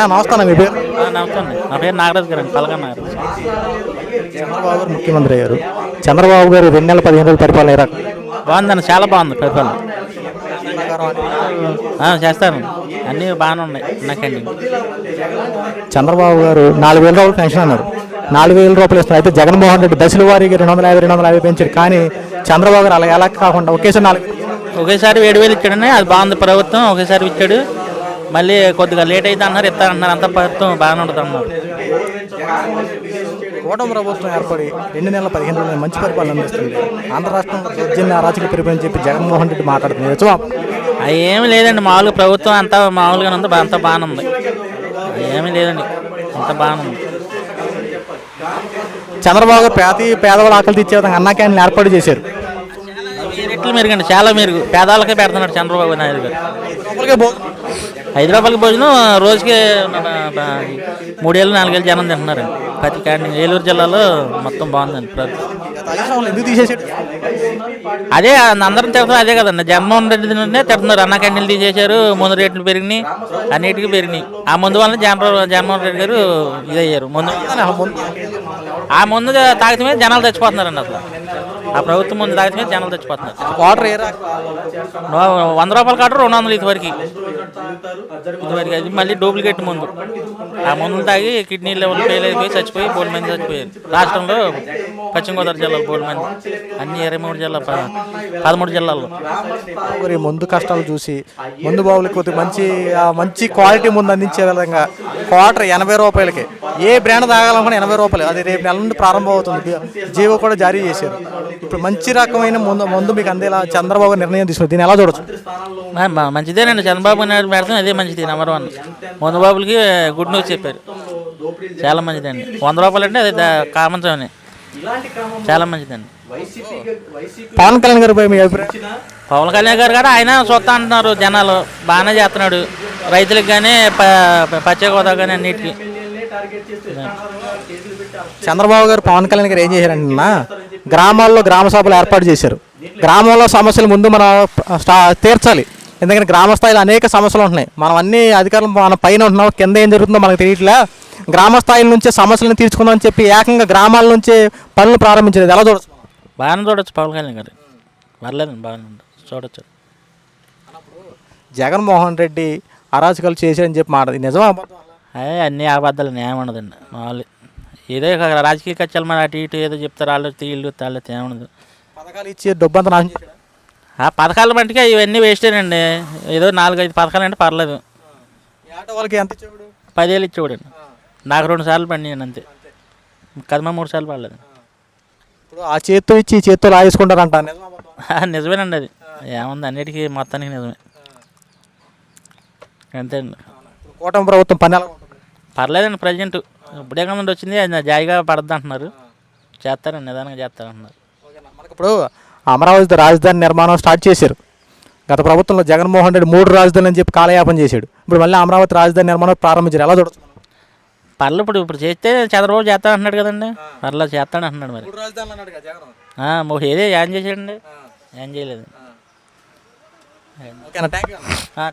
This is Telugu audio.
అన్నా నమస్తే మీ పేరు? నమస్తే నా పేరు నాగరాజు గారు అండి పలకన్న గారు. చంద్రబాబు గారు ముఖ్యమంత్రి అయ్యారు. చంద్రబాబు గారు రెండు నెలల పదిహేను రోజులు పరిపాలన రకం? బాగుందండి చాలా బాగుంది పరిపాలన. చేస్తాను అన్నీ బాగానే ఉన్నాయి నాకండి. చంద్రబాబు గారు నాలుగు వేల రూపాయలు పెన్షన్ అన్నారు. నాలుగు వేల రూపాయలు ఇస్తున్నారు. అయితే జగన్మోహన్ రెడ్డి దశల వారీగా రెండు వందల యాభై రెండు వందల యాభై పెంచారు. కానీ చంద్రబాబు గారు అలా ఎలా కాకుండా ఒకేసారి నాలుగు ఒకేసారి ఏడు వేలు ఇచ్చాడని అది బాగుంది ప్రభుత్వం. ఒకేసారి ఇచ్చాడు. మళ్ళీ కొద్దిగా లేట్ అయితే అన్నారు ఇస్తా అన్నారు అంత ప్రభుత్వం బాగానే ఉంటుంది అన్నారు. కూటమి ప్రభుత్వం ఏర్పడి రెండు నెలల పదిహేను రోజులు మంచి పరిపాలన అందిస్తుంది. ఆంధ్ర రాష్ట్రంలో దౌర్జన్య అరాచక పెరిపోయని చెప్పి జగన్మోహన్ రెడ్డి మాట్లాడుతున్నారు. నిజమా? అది ఏమీ లేదండి. మామూలుగా ప్రభుత్వం అంతా మామూలుగానే ఉంది. అంతా బాగానే ఉంది. ఏమీ లేదండి. అంత బాగానే ఉంది. చంద్రబాబు పేద పేదవాళ్ళ ఆకలి తీర్చే విధంగా అన్నా క్యాంటీన్లు ఏర్పాటు చేశారు. రెట్లు మెరుగండి. చాలా మెరుగు. పేదాలకే పెడుతున్నాడు చంద్రబాబు నాయుడు గారు. హైదరాబాద్కి భోజనం రోజుకి మూడేళ్ళు నాలుగేళ్ళు జనం తింటున్నారు. ప్రతి క్యాంటీన్ ఏలూరు జిల్లాలో మొత్తం బాగుందండి అదే అందరం తిడుతున్నారు అదే కదండి. జగన్మోహన్ రెడ్డి నుండే తిడుతున్నారు అన్న కండీలు తీసేశారు ముందు రేట్లు పెరిగినాయి అన్నిటికీ పెరిగినాయి. ఆ ముందు వల్ల జగన్ జగన్మోహన్ రెడ్డి గారు ఇదయ్యారు. ముందు ఆ ముందు తాగితే జనాలు చచ్చిపోతున్నారండి అసలు. ఆ ప్రభుత్వం ముందు తాగితే జనాలు చచ్చిపోతున్నారు. వాటర్ ఏ వంద రూపాయల కాటు రెండు వందలు ఇదివరకు. ఇదివరకు అది మళ్ళీ డూప్లికేట్ ముందు. ఆ మందులు తాగి కిడ్నీ లెవెల్ ఫెయిల్ అయిపోయి చచ్చిపోయి బోల్ మంది చచ్చిపోయారు. రాష్ట్రంలో పశ్చిమ గోదావరి జిల్లాలో బోల్ మంది. అన్ని ఇరవై మూడు జిల్లా పదమూడు జిల్లాల్లో. మరి ముందు కష్టాలు చూసి ముందు బాబులకి కొద్దిగా మంచి మంచి క్వాలిటీ ముందు అందించే విధంగా క్వార్టర్ ఎనభై రూపాయలకి. ఏ బ్రాండ్ తాగాలనుకున్నా ఎనభై రూపాయలు. అది రేపు నెల నుండి ప్రారంభం అవుతుంది. జీవో కూడా జారీ చేశారు. ఇప్పుడు మంచి రకమైన ముందు ముందు మీకు అందేలా చంద్రబాబు నిర్ణయం తీసుకున్నారు. దీన్ని ఎలా చూడొచ్చు? మంచిదేనండి. చంద్రబాబు నాయుడు పెడతాం అదే మంచిది నెంబర్ వన్ ముందు బాబులకి గుడ్ న్యూస్ చెప్పారు. చాలా మంచిదండి. వంద రూపాయలు అంటే అది కామంచమని చాలా మంచిదండి. పవన్ కళ్యాణ్ అభిప్రాయం? పవన్ కళ్యాణ్ గారు కూడా ఆయన చూస్తా అంటున్నారు జనాలు. బాగానే చేస్తున్నాడు. రైతులకు కానీ పచ్చ గోదావరి కానీ అన్నిటికీ. చంద్రబాబు గారు పవన్ కళ్యాణ్ గారు ఏం చేశారంటే గ్రామాల్లో గ్రామ సభలు ఏర్పాటు చేశారు. గ్రామంలో సమస్యలు ముందు మనం తీర్చాలి. ఎందుకంటే గ్రామ స్థాయిలో అనేక సమస్యలు ఉంటున్నాయి. మనం అన్ని అధికారులు మన పైన ఉంటున్నాం కింద ఏం జరుగుతుందో మనకు తెలియట్లే. గ్రామ స్థాయి నుంచే సమస్యలను తీర్చుకుందాం అని చెప్పి ఏకంగా గ్రామాల నుంచే పనులు ప్రారంభించారు ఇది ఎలా చూడొచ్చు? బాగానే చూడొచ్చు పవన్ కళ్యాణ్ గారు. పర్లేదండి బాగానే చూడొచ్చు. జగన్మోహన్ రెడ్డి అరాచకాలు చేశారని చెప్పి మాట. నిజమా? అబద్ధమా? అదే అన్ని అబద్ధాలు ఏముండదండి మామూలు ఏదో ఇక రాజకీయ కక్షలు మరి అటు ఇటు ఏదో చెప్తారు వాళ్ళు తీళ్ళు తాళ్ళు ఏముండదు పథకాలు ఇచ్చి డబ్బు అంతా నాశనం చేశాడు? ఆ పథకాల మట్టుకే ఇవన్నీ వేస్టేనండి ఏదో నాలుగైదు పథకాలు అంటే పర్లేదు. ఈ ఆటో వాళ్ళకి ఎంత ఇచ్చేవాడు? పదేళ్ళు ఇచ్చేవాడండి నాకు రెండు సార్లు పండినాను అంతే. కదమ మూడు సార్లు పడలేదు. ఇప్పుడు ఆ చేత్తో ఇచ్చి ఈ చేత్తో లాగేసుకుంటారంట. నిజమా? అబద్ధమా? నిజమేనండి అది. ఏముంది అన్నిటికీ మొత్తానికి నిజమే. అంతే అండి కూటమి ప్రభుత్వం పని ఎలా ఉంటుంది? పర్లేదండి ప్రజెంట్. ఇప్పుడే కదండి వచ్చింది అది జాయిగా పడద్దు అంటున్నారు. చేస్తారండి నిదానంగా చేస్తారంటున్నారు ఓకేనా? మనకి ఇప్పుడు అమరావతి రాజధాని నిర్మాణం స్టార్ట్ చేశారు. గత ప్రభుత్వంలో జగన్మోహన్ రెడ్డి మూడు రాజధానులు అని చెప్పి కాలయాపన చేశాడు. ఇప్పుడు మళ్ళీ అమరావతి రాజధాని నిర్మాణం ప్రారంభించారు. ఎలా చూడొచ్చు మనం? పర్లేదు ఇప్పుడు ఇప్పుడు చేస్తే చంద్రబాబు చేస్తా అంటున్నాడు కదండి. పర్లేదు చేస్తాడు అంటున్నాడు మరి. మూడు రాజధానులు అన్నాడు కదా జగన్. ఆ, మొ- ఏదే ఏం చేసాడండి ఏం చేయలేదు. ఓకేనా థ్యాంక్ యూ ఆ,